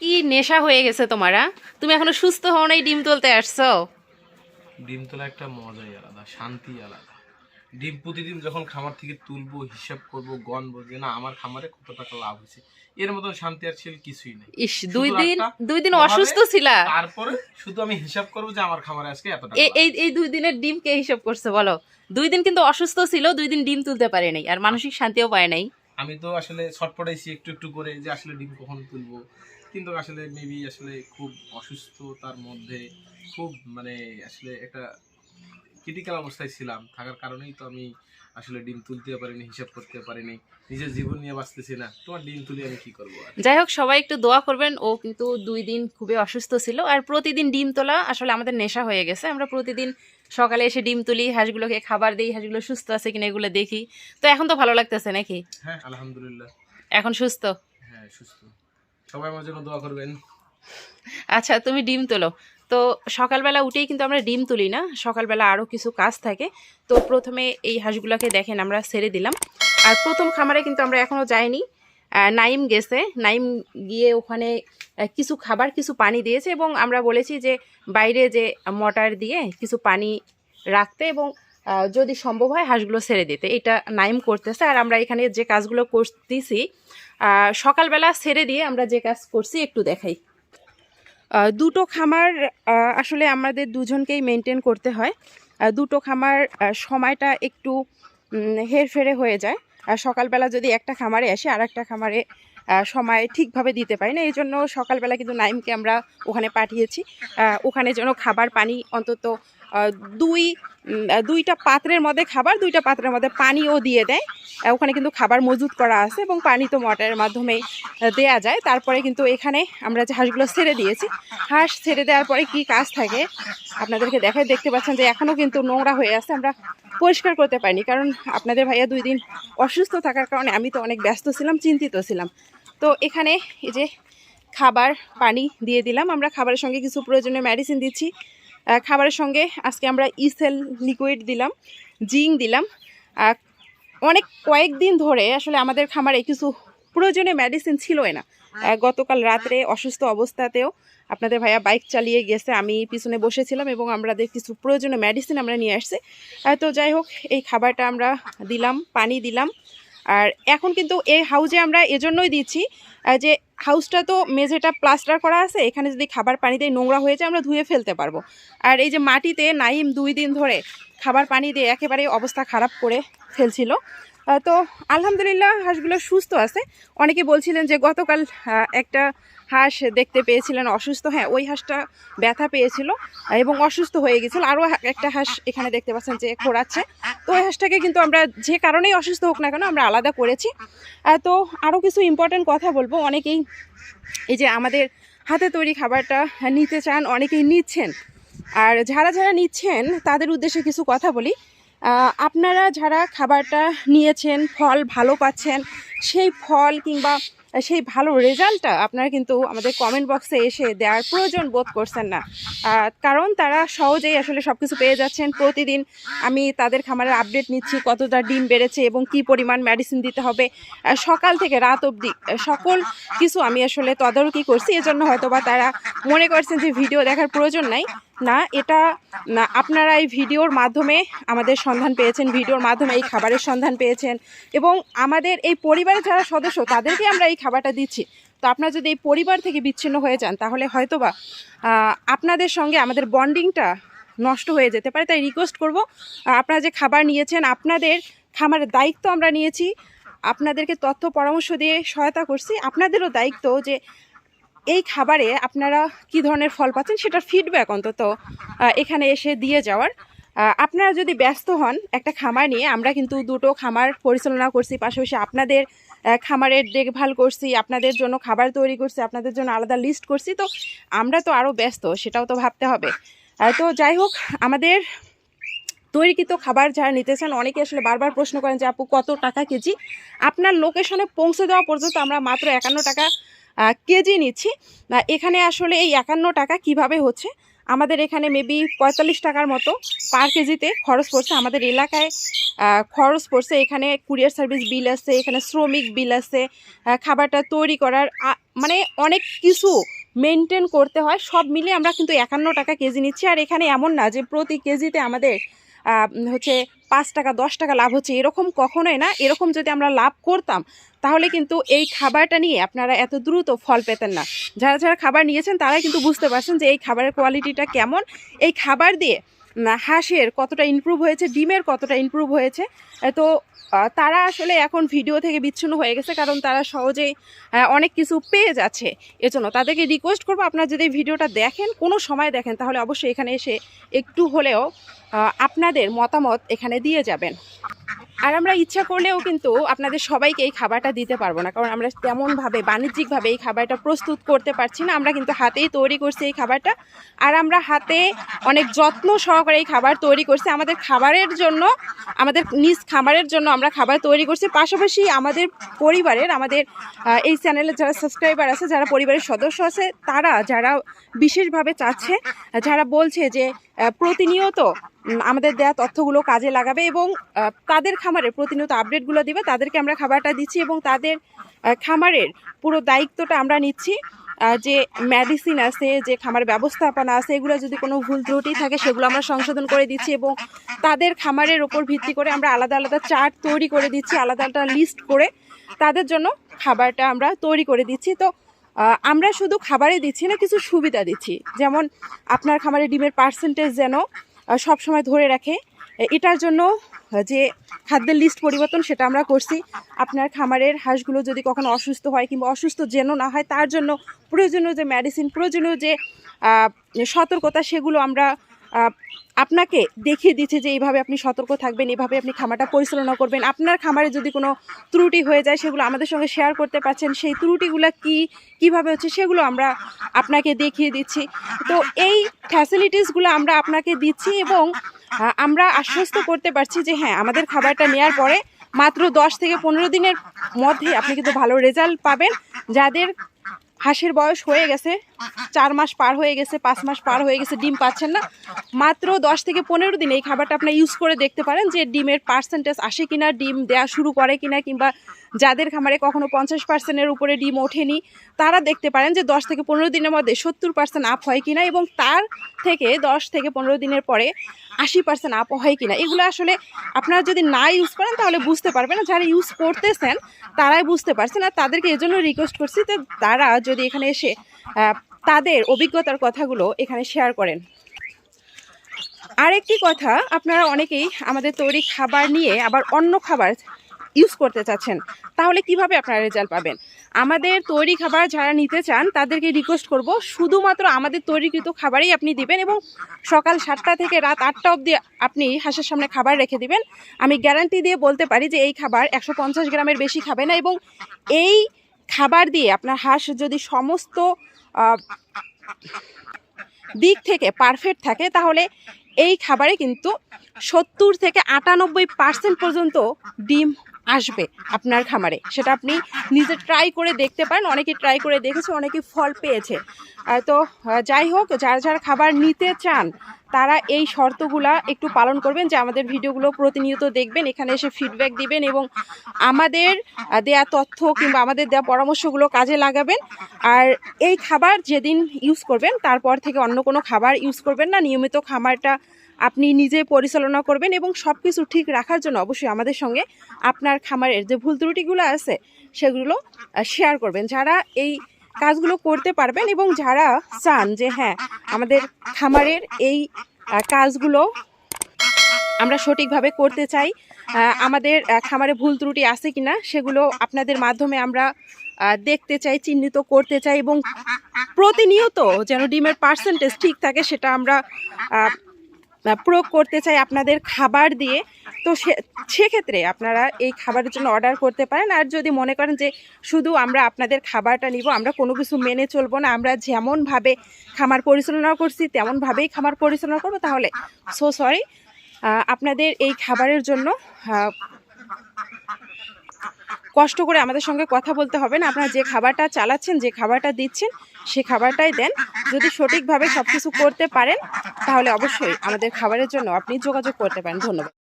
কি নেশা হয়ে গেছে তোমারা? তুমি এখনও সুস্থ হও নাই ডিম তুলতে আসছো? ডিম তোলা একটা মজাই আলাদা শান্তি আলাদা। ডিম প্রতিদিন যখন খামার থেকে তুলবো হিসাব করব গণবো যে না আমার খামারে কত টাকা লাভ হয়েছে এর মতন শান্তি আর ছিল কিছুই নেই। ইস দুই দিন দুই দিন অসুস্থ ছিলা? তারপরে শুধু আমি হিসাব করব যে আমার খামারে আজকে এত টাকা এই এই দুই দিনের ডিম কে হিসাব করছে বলো? দুই দিন কিন্তু অসুস্থ ছিল দুই দিন ডিম তুলতে পারে নাই আর মানসিক শান্তিও পায় নাই। আমি তো আসলে ছটপটাইছি একটু একটু করে যে আসলে ডিম কখন তুলবো। কিন্তু আসলে মেবি আসলে খুব অসুস্থতার মধ্যে খুব মানে আসলে একটা ক্রিটিক্যাল অবস্থায় ছিলাম। থাকার কারণেই তো আমি আসলে ডিম তুলতে পারিনি হিসাব করতে পারিনি। নিজের জীবন নিয়ে বাঁচতেছি না। তোমার ডিম তুলে আমি কি করব যাই হোক সবাই একটু দোয়া করবেন। ও কিন্তু দুই দিন খুবই অসুস্থ ছিল। আর প্রতিদিন ডিম তোলা আসলে আমাদের নেশা হয়ে গেছে। আমরা প্রতিদিন সকালে এসে ডিম তুলি হাঁসগুলোকে খাবার দিই হাঁসগুলো সুস্থ আছে কিনা এগুলো দেখি। তো এখন তো ভালো লাগতেছে নাকি? হ্যাঁ আলহামদুলিল্লাহ। এখন সুস্থ? হ্যাঁ সুস্থ। সবাই আমার জন্য দোয়া করবেন। আচ্ছা তুমি ডিম তোলো। তো সকালবেলা উঠেই কিন্তু আমরা ডিম তুলি না, সকালবেলা আরও কিছু কাজ থাকে। তো প্রথমে এই হাঁসগুলোকে দেখেন, আমরা ছেড়ে দিলাম। আর প্রথম খামারে কিন্তু আমরা এখনও যাইনি। নাইম গেছে। নাইম গিয়ে ওখানে কিছু খাবার, কিছু পানি দিয়েছে এবং আমরা বলেছি যে বাইরে যে মোটর দিয়ে কিছু পানি রাখতে এবং যদি সম্ভব হয় হাঁসগুলো ছেড়ে দিতে। এটা নাইম করতেছে। আর আমরা এখানে যে কাজগুলো করতেছি সকালবেলা ছেড়ে দিয়ে আমরা যে কাজ করছি, একটু দেখাই। দুটো খামার আসলে আমাদের দুজনকেই মেনটেন করতে হয়। দুটো খামার সময়টা একটু হেরফেরে হয়ে যায়। আর সকালবেলা যদি একটা খামারে আসি আর একটা খামারে সময় ঠিকভাবে দিতে পারি না। এই জন্য সকালবেলা কিন্তু নাইমকে আমরা ওখানে পাঠিয়েছি। ওখানে যেন খাবার পানি অন্তত দুই দুইটা পাত্রের মধ্যে খাবার, দুইটা পাত্রের মধ্যে পানিও দিয়ে দেয়। ওখানে কিন্তু খাবার মজুত করা আছে এবং পানি তো মোটরের মাধ্যমে দেয়া যায়। তারপরে কিন্তু এখানে আমরা যে হাঁসগুলো ছেড়ে দিয়েছি, হাঁস ছেড়ে দেওয়ার পরে কি কাজ থাকে? আপনাদেরকে দেখায় দেখতে পাচ্ছেন যে এখনও কিন্তু নোংরা হয়ে আছে, আমরা পরিষ্কার করতে পারিনি। কারণ আপনাদের ভাইয়া দুই দিন অসুস্থ থাকার কারণে আমি তো অনেক ব্যস্ত ছিলাম, চিন্তিত ছিলাম। তো এখানে এই যে খাবার, পানি দিয়ে দিলাম। আমরা খাবারের সঙ্গে কিছু প্রয়োজনীয় মেডিসিন দিচ্ছি। খাবারের সঙ্গে আজকে আমরা ইসেল লিকুইড দিলাম, জিঙ্ক দিলাম। অনেক কয়েকদিন ধরে আসলে আমাদের খামারে কিছু প্রয়োজনীয় মেডিসিন ছিলই না। গতকাল রাত্রে অসুস্থ অবস্থাতেও আপনাদের ভাইয়া বাইক চালিয়ে গেছে। আমি পিছনে বসেছিলাম এবং আমাদের কিছু প্রয়োজনীয় মেডিসিন আমরা নিয়ে আসছি। তো যাই হোক, এই খাবারটা আমরা দিলাম, পানি দিলাম। আর এখন কিন্তু এই হাউজে আমরা এজন্যই দিচ্ছি যে হাউসটা তো মেঝেটা প্লাস্টার করা আছে, এখানে যদি খাবার পানি দিয়ে নোংরা হয়ে যায় আমরা ধুয়ে ফেলতে পারব। আর এই যে মাটিতে নাইম দুই দিন ধরে খাবার পানি দিয়ে একেবারে অবস্থা খারাপ করে ফেলছিল। তো আলহামদুলিল্লাহ হাঁসগুলো সুস্থ আছে। অনেকে বলছিলেন যে গতকাল একটা হাঁস দেখতে পেয়েছিলেন অসুস্থ। হ্যাঁ ওই হাঁসটা ব্যথা পেয়েছিল এবং অসুস্থ হয়ে গেছিল। আরও একটা হাঁস এখানে দেখতে পাচ্ছেন যে খোড়াচ্ছে। তো ওই হাঁসটাকে কিন্তু আমরা যে কারণেই অসুস্থ হোক না কেন আমরা আলাদা করেছি। তো আরও কিছু ইম্পর্ট্যান্ট কথা বলব। অনেকেই এই যে আমাদের হাতে তৈরি খাবারটা নিতে চান, অনেকেই নিচ্ছেন। আর যারা যারা নিচ্ছেন, তাদের উদ্দেশ্যে কিছু কথা বলি। আপনারা যারা খাবারটা নিয়েছেন, ফল ভালো পাচ্ছেন, সেই ফল কিংবা সেই ভালো রেজাল্টটা আপনারা কিন্তু আমাদের কমেন্ট বক্সে এসে দেওয়ার প্রয়োজন বোধ করছেন না। কারণ তারা সহজেই আসলে সব কিছু পেয়ে যাচ্ছেন। প্রতিদিন আমি তাদের খামারের আপডেট নিচ্ছি, কতটা ডিম বেড়েছে এবং কি পরিমাণ মেডিসিন দিতে হবে। সকাল থেকে রাত অবধি সকল কিছু আমি আসলে তদারকি করছি। এজন্য হয়তো বা তারা মনে করছেন যে ভিডিও দেখার প্রয়োজন নাই। না, এটা আপনারা এই ভিডিওর মাধ্যমে আমাদের সন্ধান পেয়েছেন, ভিডিওর মাধ্যমে এই খাবারের সন্ধান পেয়েছেন এবং আমাদের এই পরিবারের যারা সদস্য, তাদেরকে আমরা এই খাবারটা দিচ্ছি। তো আপনারা যদি এই পরিবার থেকে বিচ্ছিন্ন হয়ে যান, তাহলে হয়তোবা আপনাদের সঙ্গে আমাদের বন্ডিংটা নষ্ট হয়ে যেতে পারে, তাই রিকোয়েস্ট করব, আপনারা যে খাবার নিয়েছেন, আপনাদের খামারের দায়িত্ব আমরা নিয়েছি, আপনাদেরকে তথ্য পরামর্শ দিয়ে সহায়তা করছি, আপনাদেরও দায়িত্ব যে এই খাবারে আপনারা কি ধরনের ফল পাচ্ছেন সেটার ফিডব্যাক অন্তত এখানে এসে দিয়ে যাওয়ার। আপনারা যদি ব্যস্ত হন একটা খামার নিয়ে, আমরা কিন্তু দুটো খামার পরিচালনা করছি, পাশাপাশি আপনাদের খামারের দেখভাল করছি, আপনাদের জন্য খাবার তৈরি করছি, আপনাদের জন্য আলাদা লিস্ট করছি। তো আমরা তো আরও ব্যস্ত, সেটাও তো ভাবতে হবে। তো যাই হোক, আমাদের তৈরিকৃত খাবার যারা নিতে চান অনেকে আসলে বারবার প্রশ্ন করেন যে আপু কত টাকা কেজি? আপনার লোকেশনে পৌঁছে দেওয়া পর্যন্ত আমরা মাত্র একান্ন টাকা কেজি নিচ্ছি। এখানে আসলে এই একান্ন টাকা কীভাবে হচ্ছে? আমাদের এখানে মেবি পঁয়তাল্লিশ টাকার মতো পার কেজিতে খরচ পড়ছে। আমাদের এলাকায় খরচ পড়ছে। এখানে কুরিয়ার সার্ভিস বিল আছে, এখানে শ্রমিক বিল আছে খাবারটা তৈরি করার মানে অনেক কিছু মেনটেন করতে হয়। সব মিলিয়ে আমরা কিন্তু একান্ন টাকা কেজি নিচ্ছি। আর এখানে এমন না যে প্রতি কেজিতে আমাদের হচ্ছে পাঁচ টাকা, দশ টাকা লাভ হচ্ছে, এরকম কখনোই না। এরকম যদি আমরা লাভ করতাম, তাহলে কিন্তু এই খাবারটা নিয়ে আপনারা এত দ্রুত ফল পেতেন না। যারা যারা খাবার নিয়েছেন, তারাই কিন্তু বুঝতে পারছেন যে এই খাবারের কোয়ালিটিটা কেমন। এই খাবার দিয়ে হাঁসের কতটা ইমপ্রুভ হয়েছে, ডিমের কতটা ইমপ্রুভ হয়েছে তো তারা আসলে এখন ভিডিও থেকে বিচ্ছিন্ন হয়ে গেছে কারণ তারা সহজেই অনেক কিছু পেয়ে যাচ্ছে। এজন্য তাদেরকে রিকোয়েস্ট করব, আপনারা যদি ভিডিওটা দেখেন, কোনো সময় দেখেন, তাহলে অবশ্যই এখানে এসে একটু হলেও আপনাদের মতামত এখানে দিয়ে যাবেন। আর আমরা ইচ্ছা করলেও কিন্তু আপনাদের সবাইকে এই খাবারটা দিতে পারব না। কারণ আমরা তেমনভাবে বাণিজ্যিকভাবে এই খাবারটা প্রস্তুত করতে পারছি না। আমরা কিন্তু হাতেই তৈরি করছি এই খাবারটা। আর আমরা হাতে অনেক যত্ন সহকারে এই খাবার তৈরি করছি। আমাদের খাবারের জন্য, আমাদের নিজ খাবারের জন্য আমরা খাবার তৈরি করছি। পাশাপাশি আমাদের পরিবারের, আমাদের এই চ্যানেলের যারা সাবস্ক্রাইবার আছে, যারা পরিবারের সদস্য আছে, তারা, যারা বিশেষভাবে চাচ্ছে, যারা বলছে যে প্রতিনিয়ত আমাদের দেওয়া তথ্যগুলো কাজে লাগাবে এবং তাদের খামারের প্রতিনিয়ত আপডেটগুলো দিবে, তাদেরকে আমরা খাবারটা দিচ্ছি এবং তাদের খামারের পুরো দায়িত্বটা আমরা নিচ্ছি যে মেডিসিন আছে, যে খামার ব্যবস্থাপনা আছে, এগুলো যদি কোনো ভুল ত্রুটি থাকে সেগুলো আমরা সংশোধন করে দিচ্ছি এবং তাদের খামারের ওপর ভিত্তি করে আমরা আলাদা আলাদা চার্ট তৈরি করে দিচ্ছি, আলাদা আলাদা লিস্ট করে তাদের জন্য খাবারটা আমরা তৈরি করে দিচ্ছি। তো আমরা শুধু খাবারে দিচ্ছি না, কিছু সুবিধা দিচ্ছি। যেমন, আপনার খামারে ডিমের পার্সেন্টেজ যেন আহ, সবসময় ধরে রাখে। এটার জন্য যে খাদ্যের লিস্ট পরিবর্তন সেটা আমরা করছি। আপনার খামারের হাঁসগুলো যদি কখনো অসুস্থ হয় কিংবা অসুস্থ যেন না হয় তার জন্য প্রয়োজনীয় যে মেডিসিন প্রয়োজনীয় যে সতর্কতা সেগুলো আমরা আপনাকে দেখিয়ে দিচ্ছে যে এইভাবে আপনি সতর্ক থাকবেন, এইভাবে আপনি খামারটা পরিচালনা করবেন। আপনার খামারে যদি কোনো ত্রুটি হয়ে যায়, সেগুলো আমাদের সঙ্গে শেয়ার করতে পারছেন। সেই ত্রুটিগুলো কি, কীভাবে হচ্ছে, সেগুলো আমরা আপনাকে দেখিয়ে দিচ্ছি। তো এই ফ্যাসিলিটিসগুলো আমরা আপনাকে দিচ্ছি এবং আমরা আশ্বস্ত করতে পারছি যে হ্যাঁ আমাদের খাবারটা নেওয়ার পরে মাত্র দশ থেকে পনেরো দিনের মধ্যে আপনি কিন্তু ভালো রেজাল্ট পাবেন। যাদের হাঁসের বয়স হয়ে গেছে। চার মাস পার হয়ে গেছে পাঁচ মাস পার হয়ে গেছে ডিম পাচ্ছেন না। মাত্র দশ থেকে পনেরো দিন এই খাবারটা আপনি ইউজ করে দেখতে পারেন যে ডিমের পার্সেন্টেজ আসে কিনা ডিম দেওয়া শুরু করে কিনা কিংবা যাদের খামারে কখনো পঞ্চাশ পার্সেন্টের উপরে ডিম ওঠেনি তারা দেখতে পারেন যে দশ থেকে পনেরো দিনের মধ্যে সত্তর পার্সেন্ট আপ হয় কিনা এবং তার থেকে দশ থেকে পনেরো দিনের পরে আশি পার্সেন্ট আপ হয় কিনা। এগুলো আসলে আপনারা যদি না ইউজ করেন তাহলে বুঝতে পারবেন যারা ইউজ করতেছেন তারাই বুঝতে পারছেন। আর তাদেরকে এজন্য রিকোয়েস্ট করছি যে তারা যদি এখানে এসে তাদের অভিজ্ঞতার কথাগুলো এখানে শেয়ার করেন। আরেকটি কথা, আপনারা অনেকেই আমাদের তৈরি খাবার নিয়ে আবার অন্য খাবার ইউজ করতে চাচ্ছেন, তাহলে কীভাবে আপনারা রেজাল্ট পাবেন? আমাদের তৈরি খাবার যারা নিতে চান, তাদেরকে রিকোয়েস্ট করব, শুধুমাত্র আমাদের তৈরিকৃত খাবারই আপনি দিবেন এবং সকাল সাতটা থেকে রাত আটটা অবধি আপনি হাঁসের সামনে খাবার রেখে দিবেন। আমি গ্যারান্টি দিয়ে বলতে পারি যে এই খাবার একশো পঞ্চাশ গ্রামের বেশি খাবে না এবং এই খাবার দিয়ে আপনার হাঁস যদি সমস্ত দিক থেকে পারফেক্ট থাকে, তাহলে এই খাবারে কিন্তু সত্তর থেকে আটানব্বই পার্সেন্ট পর্যন্ত ডিম আসবে আপনার খামারে। সেটা আপনি নিজে ট্রাই করে দেখতে পারেন, অনেকে ট্রাই করে দেখেছে, অনেকে ফল পেয়েছে। তো যাই হোক, যারা যারা খাবার নিতে চান তারা এই শর্তগুলা একটু পালন করবেন যে আমাদের ভিডিওগুলো প্রতিনিয়ত দেখবেন, এখানে এসে ফিডব্যাক দিবেন এবং আমাদের দেয়া তথ্য কিংবা আমাদের দেওয়া পরামর্শগুলো কাজে লাগাবেন। আর এই খাবার যেদিন ইউজ করবেন, তারপর থেকে অন্য কোনো খাবার ইউজ করবেন না। নিয়মিত খাবারটা আপনি নিজে পরিচালনা করবেন এবং সব কিছু ঠিক রাখার জন্য অবশ্যই আমাদের সঙ্গে আপনার খামারের যে ভুল ত্রুটিগুলো আছে, সেগুলো শেয়ার করবেন। যারা এই কাজগুলো করতে পারবেন এবং যারা চান যে হ্যাঁ আমাদের খামারের এই কাজগুলো আমরা সঠিকভাবে করতে চাই আমাদের খামারে ভুল ত্রুটি আছে কিনা সেগুলো আপনাদের মাধ্যমে আমরা দেখতে চাই, চিহ্নিত করতে চাই এবং প্রতিনিয়ত যেন ডিমের পার্সেন্টেজ ঠিক থাকে সেটা আমরা প্রয়োগ করতে চাই আপনাদের খাবার দিয়ে, তো সে, সেক্ষেত্রে আপনারা এই খাবারের জন্য অর্ডার করতে পারেন। আর যদি মনে করেন যে শুধু আমরা আপনাদের খাবারটা নিব, আমরা কোনো কিছু মেনে চলবো না, আমরা যেমনভাবে খামার পরিচালনা করছি, তেমনভাবেই খামার পরিচালনা করব, তাহলে সো সরি আপনাদের এই খাবারের জন্য কষ্ট করে আমাদের সঙ্গে কথা বলতে হবে না। আপনারা যে খাবারটা চালাচ্ছেন, যে খাবারটা দিচ্ছেন, সে খাবারটাই দেন। যদি সঠিকভাবে সব কিছু করতে পারেন, তাহলে অবশ্যই আমাদের খাবারের জন্য আপনি যোগাযোগ করতে পারেন। ধন্যবাদ।